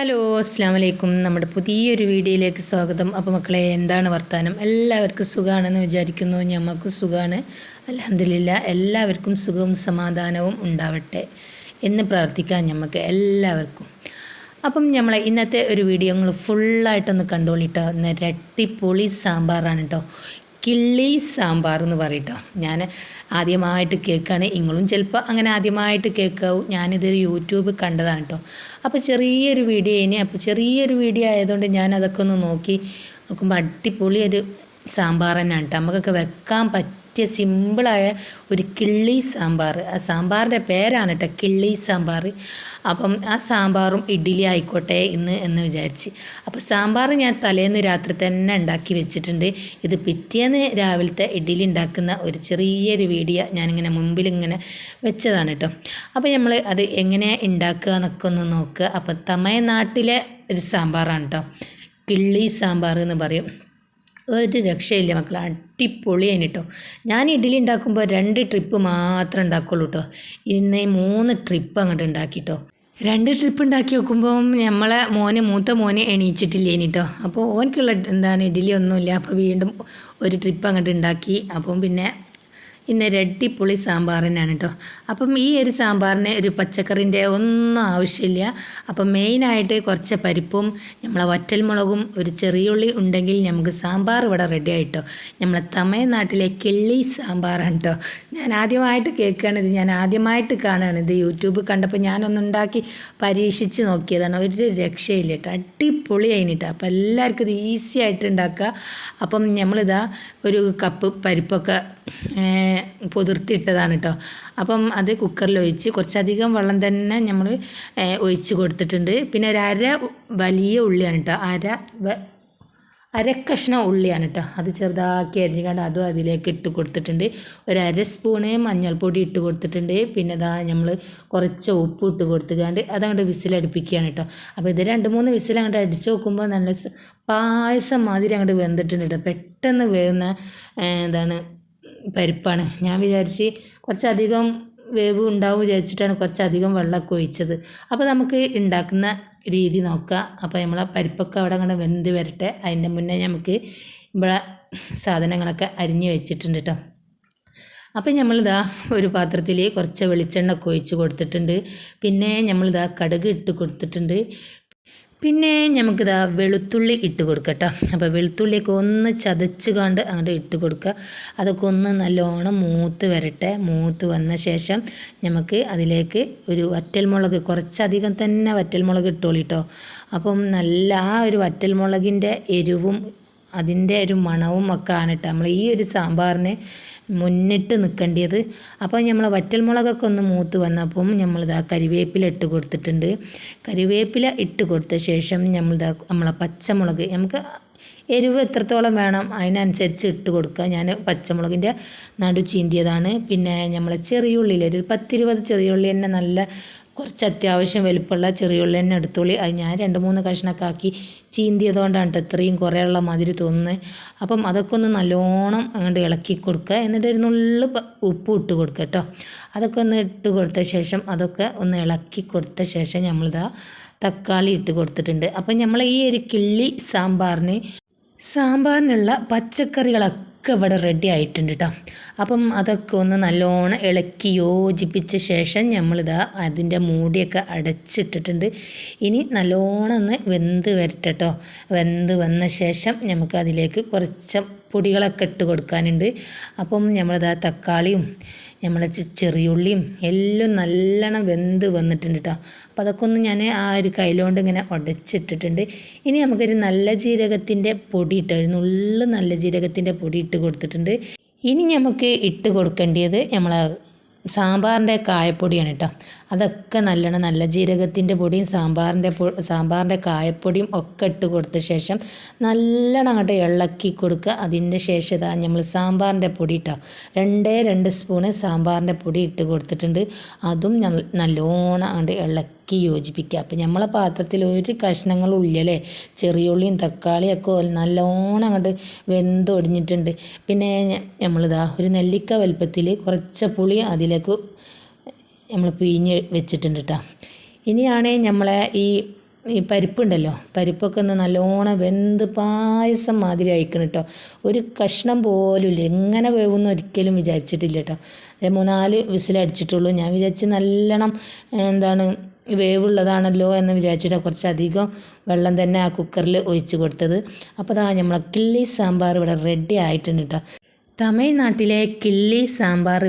അസ്സാം വലൈക്കും നമ്മുടെ പുതിയൊരു വീഡിയോയിലേക്ക് സ്വാഗതം. അപ്പോൾ മക്കളെ എന്താണ് വർത്തമാനം എല്ലാവർക്കും സുഖമാണെന്ന് വിചാരിക്കുന്നു. ഞമ്മക്ക് സുഖമാണ് അലഹമില്ല എല്ലാവർക്കും സുഖവും സമാധാനവും ഉണ്ടാവട്ടെ എന്ന് പ്രാർത്ഥിക്കാം ഞമ്മക്ക് എല്ലാവർക്കും. അപ്പം നമ്മളെ ഇന്നത്തെ ഒരു വീഡിയോ നിങ്ങൾ ഫുള്ളായിട്ടൊന്ന് കണ്ടോളിട്ടോ. ഇരട്ടിപ്പൊളി സാമ്പാറാണ് കേട്ടോ കിള്ളി സാമ്പാർ എന്ന് പറയട്ടോ. ഞാൻ ആദ്യമായിട്ട് കേൾക്കുകയാണ് നിങ്ങളും ചിലപ്പോൾ അങ്ങനെ ആദ്യമായിട്ട് കേൾക്കാവും. ഞാനിതൊരു യൂട്യൂബ് കണ്ടതാണ് കേട്ടോ അപ്പോൾ ചെറിയൊരു വീഡിയോ ഇനി അപ്പോൾ ചെറിയൊരു വീഡിയോ ആയതുകൊണ്ട് ഞാൻ അതൊക്കെ ഒന്ന് നോക്കി നോക്കുമ്പോൾ അടിപൊളി ഒരു സാമ്പാർ തന്നെയാണ് കേട്ടോ നമുക്കൊക്കെ വെക്കാൻ പറ്റിയ സിമ്പിളായ ഒരു കിള്ളി സാമ്പാർ. ആ സാമ്പാറിന്റെ പേരാണ് കേട്ടോ കിള്ളി സാമ്പാർ. അപ്പം ആ സാമ്പാറും ഇഡ്ഡലി ആയിക്കോട്ടെ ഇന്ന് എന്ന് വിചാരിച്ച്. അപ്പോൾ സാമ്പാർ ഞാൻ തലേന്ന് രാത്രി തന്നെ ഉണ്ടാക്കി വെച്ചിട്ടുണ്ട്. ഇത് പിറ്റേന്ന് രാവിലത്തെ ഇഡ്ഡലി ഉണ്ടാക്കുന്ന ഒരു ചെറിയൊരു വീഡിയോ ഞാനിങ്ങനെ മുമ്പിൽ ഇങ്ങനെ വെച്ചതാണ് കേട്ടോ അപ്പോൾ നമ്മൾ അത് എങ്ങനെ ഉണ്ടാക്കുക എന്നൊക്കെ ഒന്ന് നോക്കുക. അപ്പോൾ തമിഴ്നാട്ടിലെ ഒരു സാമ്പാറാണ് കേട്ടോ കിള്ളി സാമ്പാർ എന്ന് പറയും. ഒരു രക്ഷയില്ല മക്കൾ അടിപൊളിയാണ് കേട്ടോ ഞാൻ ഇഡ്ഡലി ഉണ്ടാക്കുമ്പോൾ രണ്ട് ട്രിപ്പ് മാത്രമേ ഉണ്ടാക്കുള്ളൂ കേട്ടോ ഇന്ന് മൂന്ന് ട്രിപ്പ് അങ്ങോട്ട് ഉണ്ടാക്കിട്ടോ രണ്ട് ട്രിപ്പ് ഉണ്ടാക്കി നോക്കുമ്പോൾ നമ്മളെ മോനെ മൂത്ത മോനെ എണീച്ചിട്ടില്ലേ കേട്ടോ അപ്പോൾ ഓനക്കുള്ള എന്താണ് ഇഡ്ഡലി ഒന്നുമില്ല. അപ്പോൾ വീണ്ടും ഒരു ട്രിപ്പ് അങ്ങോട്ട് ഉണ്ടാക്കി. അപ്പം പിന്നെ ഇന്ന് രട്ടിപ്പുളി സാമ്പാറിനാണ് കേട്ടോ. അപ്പം ഈ ഒരു സാമ്പാറിന് ഒരു പച്ചക്കറിന്റെ ഒന്നും ആവശ്യമില്ല. അപ്പം മെയിനായിട്ട് കുറച്ച് പരിപ്പും നമ്മളെ വറ്റൽമുളകും ഒരു ചെറിയുള്ളി ഉണ്ടെങ്കിൽ നമുക്ക് സാമ്പാർ ഇവിടെ റെഡി ആയിട്ടോ നമ്മളെ തമിഴ്നാട്ടിലെ കിള്ളി സാമ്പാറാണ് കേട്ടോ. ഞാൻ ആദ്യമായിട്ട് കേൾക്കുകയാണിത് ഞാൻ ആദ്യമായിട്ട് കാണുകയാണ് ഇത്. യൂട്യൂബ് കണ്ടപ്പോൾ ഞാനൊന്നുണ്ടാക്കി പരീക്ഷിച്ച് നോക്കിയതാണ്. ഒരു രക്ഷയില്ല കേട്ടോ. അടിപൊളി അതിനിട്ടോ അപ്പം എല്ലാവർക്കും ഇത് ഈസി ആയിട്ട് ഉണ്ടാക്കുക. അപ്പം നമ്മളിതാ ഒരു കപ്പ് പരിപ്പൊക്കെ പൊതിർത്തിയിട്ടതാണ് കേട്ടോ. അപ്പം അത് കുക്കറിൽ ഒഴിച്ച് കുറച്ചധികം വെള്ളം തന്നെ നമ്മൾ ഒഴിച്ച് കൊടുത്തിട്ടുണ്ട്. പിന്നെ ഒരു അര വലിയ ഉള്ളിയാണ് കേട്ടോ. അര അരക്കഷ്ണം ഉള്ളിയാണ് കേട്ടോ അത് ചെറുതാക്കി അരിഞ്ഞുകൊണ്ട് അതും അതിലേക്ക് ഇട്ട് കൊടുത്തിട്ടുണ്ട്. ഒരു അര സ്പൂണ് മഞ്ഞൾപ്പൊടി ഇട്ട് കൊടുത്തിട്ടുണ്ട്. പിന്നെ ഇതാ നമ്മൾ കുറച്ച് ഉപ്പ് ഇട്ട് കൊടുത്തുകൊണ്ട് അതങ്ങോട്ട് വിസിലടുപ്പിക്കുകയാണ് കേട്ടോ അപ്പോൾ ഇത് രണ്ട് മൂന്ന് വിസിൽ അങ്ങോട്ട് അടിച്ച് നോക്കുമ്പോൾ നല്ല പായസം മാതിരി അങ്ങോട്ട് വെന്തിട്ടുണ്ട് കേട്ടോ പെട്ടെന്ന് വേവുന്ന എന്താണ് പരിപ്പാണ്. ഞാൻ വിചാരിച്ച് കുറച്ചധികം വേവ് ഉണ്ടാവും വിചാരിച്ചിട്ടാണ് കുറച്ചധികം വെള്ളമൊക്കെ ഒഴിച്ചത്. അപ്പോൾ നമുക്ക് ഉണ്ടാക്കുന്ന രീതി നോക്കുക. അപ്പോൾ നമ്മളെ പരിപ്പൊക്കെ അവിടെ അങ്ങനെ വെന്ത് വരട്ടെ. അതിന്റെ മുന്നേ നമുക്ക് ഇവിടെ സാധനങ്ങളൊക്കെ അരിഞ്ഞ് വെച്ചിട്ടുണ്ട് കേട്ടോ അപ്പം നമ്മളിതാ ഒരു പാത്രത്തിൽ കുറച്ച് വെളിച്ചെണ്ണ ഒക്കെ ഒഴിച്ച് കൊടുത്തിട്ടുണ്ട്. പിന്നെ നമ്മളിതാ കടുക് ഇട്ട് കൊടുത്തിട്ടുണ്ട്. പിന്നെ നമുക്കിതാ വെളുത്തുള്ളി ഇട്ട് കൊടുക്കട്ടോ. അപ്പോൾ വെളുത്തുള്ളിയൊക്കെ ഒന്ന് ചതച്ച് കണ്ട് അങ്ങോട്ട് ഇട്ട് കൊടുക്കുക. അതൊക്കെ ഒന്ന് നല്ലോണം മൂത്ത് വരട്ടെ. മൂത്ത് വന്ന ശേഷം നമുക്ക് അതിലേക്ക് ഒരു വറ്റൽമുളക് കുറച്ചധികം തന്നെ വറ്റൽമുളക് ഇട്ടോളിട്ടോ. അപ്പം നല്ല ആ ഒരു വറ്റൽമുളകിന്റെ എരിവും അതിന്റെ ഒരു മണവും ഒക്കെ ആണ് കേട്ടോ നമ്മൾ ഈ ഒരു സാമ്പാറിന് മുന്നിട്ട് നിൽക്കേണ്ടത് അപ്പോൾ നമ്മൾ വറ്റൽ മുളകൊക്കെ ഒന്ന് മൂത്ത് വന്നപ്പം നമ്മളിതാ കരിവേപ്പില ഇട്ട് കൊടുത്തിട്ടുണ്ട്. കരിവേപ്പില ഇട്ട് കൊടുത്ത ശേഷം നമ്മളിതാ നമ്മളെ പച്ചമുളക് നമുക്ക് എരിവ് എത്രത്തോളം വേണം അതിനനുസരിച്ച് ഇട്ട് കൊടുക്കുക. ഞാൻ പച്ചമുളകിന്റെ നടു ചീന്തിയതാണ്. പിന്നെ നമ്മളെ ചെറിയുള്ളിൽ ഒരു പത്തിരുപത് ചെറിയുള്ളി തന്നെ നല്ല കുറച്ച് അത്യാവശ്യം വലിപ്പമുള്ള ചെറിയുള്ളി തന്നെ എടുത്തുള്ളി അത് ഞാൻ രണ്ട് മൂന്ന് കഷ്ണമൊക്കെ ആക്കി ചീന്തിയതുകൊണ്ടാണ് ഇത്രയും കുറേയുള്ള മാതിരി തോന്നുന്നത് അപ്പം അതൊക്കെ ഒന്ന് നല്ലോണം അങ്ങോട്ട് ഇളക്കി കൊടുക്കുക. എന്നിട്ട് ഒരു നുള്ളു ഉപ്പ് ഇട്ട് കൊടുക്കുക കേട്ടോ അതൊക്കെ ഒന്ന് ഇട്ട് കൊടുത്ത ശേഷം അതൊക്കെ ഒന്ന് ഇളക്കി കൊടുത്ത ശേഷം നമ്മളിതാ തക്കാളി ഇട്ട് കൊടുത്തിട്ടുണ്ട്. അപ്പം നമ്മൾ ഈ ഒരു കിള്ളി സാമ്പാറിന് സാമ്പാറിനുള്ള പച്ചക്കറികളൊക്കെ ഇവിടെ റെഡി ആയിട്ടുണ്ട് കേട്ടോ അപ്പം അതൊക്കെ ഒന്ന് നല്ലോണം ഇളക്കി യോജിപ്പിച്ച ശേഷം നമ്മളിതാ അതിന്റെ മൂടിയൊക്കെ അടച്ചിട്ടിട്ടുണ്ട്. ഇനി നല്ലോണം ഒന്ന് വെന്ത് വരട്ടെട്ടോ വെന്ത് വന്ന ശേഷം നമുക്ക് അതിലേക്ക് കുറച്ച് പൊടികളൊക്കെ ഇട്ട് കൊടുക്കാനുണ്ട്. അപ്പം നമ്മളിതാ തക്കാളിയും നമ്മളെ ചെറിയുള്ളിയും എല്ലാം നല്ലോണം വെന്ത് വന്നിട്ടുണ്ട് കേട്ടോ അപ്പോൾ അതൊക്കെ ഒന്ന് ഞാൻ ആ ഒരു കയ്യിലോണ്ട് ഇങ്ങനെ ഉടച്ചിട്ടിട്ടുണ്ട് ഇനി നമുക്കൊരു നല്ല ജീരകത്തിന്റെ പൊടി ഇട്ട് ഒരു നുള്ളു നല്ല ജീരകത്തിന്റെ പൊടി ഇട്ട് കൊടുത്തിട്ടുണ്ട്. ഇനി നമുക്ക് ഇട്ട് കൊടുക്കേണ്ടത് നമ്മളെ സാമ്പാറിന്റെ കായപ്പൊടിയാണ് കേട്ടോ അതൊക്കെ നല്ലോണം നല്ല ജീരകത്തിന്റെ പൊടിയും സാമ്പാറിന്റെ സാമ്പാറിന്റെ കായപ്പൊടിയും ഒക്കെ ഇട്ട് കൊടുത്ത ശേഷം നല്ലോണം അങ്ങോട്ട് ഇളക്കി കൊടുക്കുക. അതിന്റെ ശേഷം ഇതാ നമ്മൾ സാമ്പാറിന്റെ പൊടി ഇട്ടോ രണ്ടേ രണ്ട് സ്പൂണ് സാമ്പാറിന്റെ പൊടി ഇട്ട് കൊടുത്തിട്ടുണ്ട്. അതും നല്ലോണം അങ്ങോട്ട് ഇളക്കി യോജിപ്പിക്കുക. അപ്പം നമ്മളെ പാത്രത്തിൽ ഒരു കഷ്ണങ്ങളും ഇല്ലല്ലേ ചെറിയുള്ളിയും തക്കാളിയൊക്കെ നല്ലോണം അങ്ങോട്ട് വെന്തൊടിഞ്ഞിട്ടുണ്ട്. പിന്നെ നമ്മളിതാ ഒരു നെല്ലിക്ക വലുപ്പത്തിൽ കുറച്ച് പുളി അതിലേക്ക് നമ്മൾ പിഴിഞ്ഞ് വെച്ചിട്ടുണ്ട് കേട്ടോ ഇനിയാണ് നമ്മളെ ഈ ഈ പരിപ്പുണ്ടല്ലോ. പരിപ്പൊക്കെ ഒന്ന് നല്ലോണം വെന്ത് പായസം മാതിരി അയക്കണം കേട്ടോ ഒരു കഷ്ണം പോലും ഇല്ല. എങ്ങനെ വേവുമെന്ന് ഒരിക്കലും വിചാരിച്ചിട്ടില്ല കേട്ടോ മൂന്നാൽ വിസിലടിച്ചിട്ടുള്ളൂ ഞാൻ വിചാരിച്ച് നല്ലോണം എന്താണ് വേവുള്ളതാണല്ലോ എന്ന് വിചാരിച്ചിട്ട് കുറച്ചധികം വെള്ളം തന്നെ ആ കുക്കറിൽ ഒഴിച്ച് കൊടുത്തത്. അപ്പോൾ അതാ നമ്മളെ കിള്ളി സാമ്പാർ ഇവിടെ റെഡി ആയിട്ടുണ്ട് കേട്ടോ തമിഴ്നാട്ടിലെ കിള്ളി സാമ്പാർ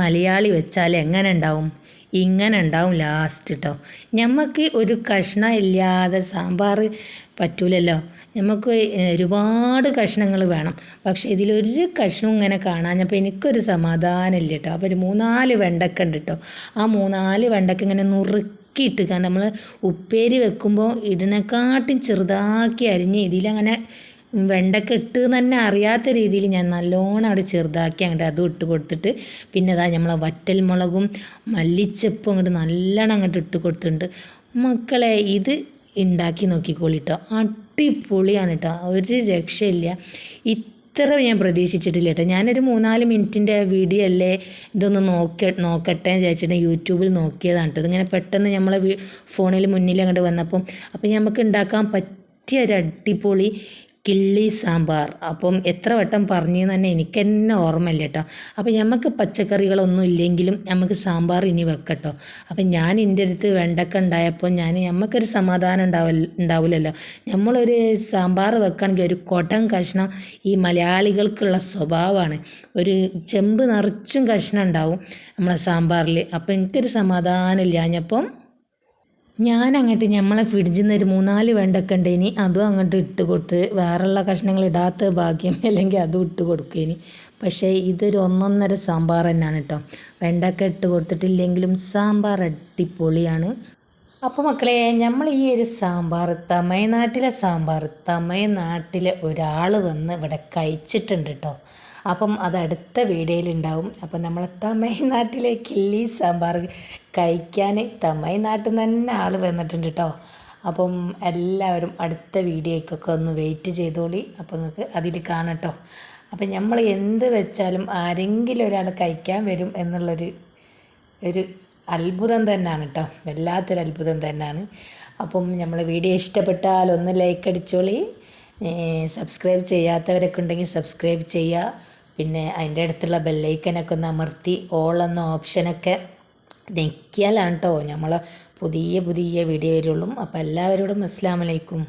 മലയാളി വെച്ചാൽ എങ്ങനെ ഉണ്ടാവും? ഇങ്ങനെ ഉണ്ടാവും ലാസ്റ്റ് കേട്ടോ നമുക്ക് ഒരു കഷ്ണം ഇല്ലാതെ സാമ്പാർ പറ്റൂലല്ലോ. നമുക്ക് ഒരുപാട് കഷ്ണങ്ങൾ വേണം. പക്ഷേ ഇതിലൊരു കഷ്ണം ഇങ്ങനെ കാണാഞ്ഞപ്പോൾ എനിക്കൊരു സമാധാനമില്ല കേട്ടോ അപ്പോൾ ഒരു മൂന്നാൽ വെണ്ടക്ക ഉണ്ട് കേട്ടോ ആ മൂന്നാൽ വെണ്ടക്ക ഇങ്ങനെ നുറുക്കിയിട്ട് കാരണം നമ്മൾ ഉപ്പേരി വെക്കുമ്പോൾ ഇതിനെക്കാട്ടും ചെറുതാക്കി അരിഞ്ഞ് ഇതിലങ്ങനെ വെണ്ടക്ക ഇട്ട് തന്നെ അറിയാത്ത രീതിയിൽ ഞാൻ നല്ലോണം അവിടെ ചെറുതാക്കി അങ്ങോട്ട് അതും ഇട്ട് കൊടുത്തിട്ട് പിന്നെ അതാ നമ്മളെ വറ്റൽ മുളകും മല്ലിച്ചപ്പും അങ്ങോട്ട് നല്ലോണം അങ്ങോട്ട് ഇട്ട് കൊടുത്തിട്ടുണ്ട്. മക്കളെ ഇത് ഉണ്ടാക്കി നോക്കിക്കോളിട്ടോ അടിപൊളിയാണ് കേട്ടോ ഒരു രക്ഷയില്ല. ഇത്ര ഞാൻ പ്രതീക്ഷിച്ചിട്ടില്ല കേട്ടോ ഞാനൊരു മൂന്നാൽ മിനിറ്റിന്റെ വീഡിയോ അല്ലേ ഇതൊന്ന് നോക്ക നോക്കട്ടെ എന്ന് വിചാരിച്ചിട്ട് യൂട്യൂബിൽ നോക്കിയതാണ് കേട്ടോ ഇതിങ്ങനെ പെട്ടെന്ന് നമ്മളെ ഫോണിൽ മുന്നിൽ അങ്ങോട്ട് വന്നപ്പം അപ്പം നമുക്ക് ഉണ്ടാക്കാൻ പറ്റിയ ഒരു അടിപൊളി കിള്ളി സാമ്പാർ. അപ്പം എത്ര വട്ടം പറഞ്ഞു തന്നെ എനിക്ക് തന്നെ ഓർമ്മയില്ല കേട്ടോ അപ്പം നമുക്ക് പച്ചക്കറികളൊന്നും ഇല്ലെങ്കിലും നമുക്ക് സാമ്പാർ ഇനി വെക്കട്ടോ. അപ്പം ഞാൻ എന്റെ അടുത്ത് വെണ്ടക്ക ഉണ്ടായപ്പോൾ ഞാൻ നമുക്കൊരു സമാധാനം ഉണ്ടാവില്ല ഉണ്ടാവില്ലല്ലോ നമ്മളൊരു സാമ്പാർ വെക്കുകയാണെങ്കിൽ ഒരു കൊടം കഷ്ണം ഈ മലയാളികൾക്കുള്ള സ്വഭാവമാണ് ഒരു ചെമ്പ് നിറച്ചും കഷ്ണം ഉണ്ടാവും നമ്മളെ സാമ്പാറിൽ അപ്പം എനിക്കൊരു സമാധാനം ഇല്ലാഞ്ഞപ്പം ഞാൻ അങ്ങോട്ട് നമ്മളെ ഫ്രിഡ്ജിൽ നിന്ന് ഒരു മൂന്നാൽ വെണ്ടക്ക ഉണ്ടേനി അതും അങ്ങോട്ട് ഇട്ട് കൊടുത്ത് വേറെയുള്ള കഷ്ണങ്ങൾ ഇടാത്ത ഭാഗ്യം അല്ലെങ്കിൽ അതും ഇട്ട് കൊടുക്കേനി. പക്ഷേ ഇതൊരു ഒന്നൊന്നര സാമ്പാർ തന്നെയാണ് കേട്ടോ വെണ്ടൊക്കെ ഇട്ട് കൊടുത്തിട്ടില്ലെങ്കിലും സാമ്പാർ അടിപൊളിയാണ്. അപ്പോൾ മക്കളെ നമ്മൾ ഈ ഒരു സാമ്പാർ തമിഴ്നാട്ടിലെ സാമ്പാർ തമിഴ്നാട്ടിലെ ഒരാൾ വന്ന് ഇവിടെ കഴിച്ചിട്ടുണ്ട് കേട്ടോ അപ്പം അത് അടുത്ത വീഡിയോയിൽ ഉണ്ടാവും. അപ്പം നമ്മൾ തമിഴ്നാട്ടിലെ കിള്ളി സാമ്പാർ കഴിക്കാൻ തമിഴ്നാട്ടിൽ നിന്ന് തന്നെ ആൾ വന്നിട്ടുണ്ട് കേട്ടോ. അപ്പം എല്ലാവരും അടുത്ത വീഡിയോയ്ക്കൊക്കെ ഒന്ന് വെയിറ്റ് ചെയ്തോളി. അപ്പം നിങ്ങൾക്ക് അതിൽ കാണട്ടോ അപ്പം നമ്മൾ എന്ത് വെച്ചാലും ആരെങ്കിലും ഒരാൾ കഴിക്കാൻ വരും എന്നുള്ളൊരു ഒരു അത്ഭുതം തന്നെയാണ് കേട്ടോ. വല്ലാത്തൊരു അത്ഭുതം തന്നെയാണ്. അപ്പം നമ്മൾ വീഡിയോ ഇഷ്ടപ്പെട്ടാൽ ഒന്ന് ലൈക്ക് അടിച്ചോളി. സബ്സ്ക്രൈബ് ചെയ്യാത്തവരൊക്കെ ഉണ്ടെങ്കിൽ സബ്സ്ക്രൈബ് ചെയ്യുക. പിന്നെ അതിന്റെ അടുത്തുള്ള ബെല്ലൈക്കനൊക്കെ ഒന്ന് അമർത്തി ഓൾ എന്ന ഓപ്ഷനൊക്കെ ഞെക്കിയാലാണ് കേട്ടോ നമ്മൾ പുതിയ പുതിയ വീഡിയോ വരുള്ളൂ. അപ്പോൾ എല്ലാവരോടും അസ്സാം വലൈക്കും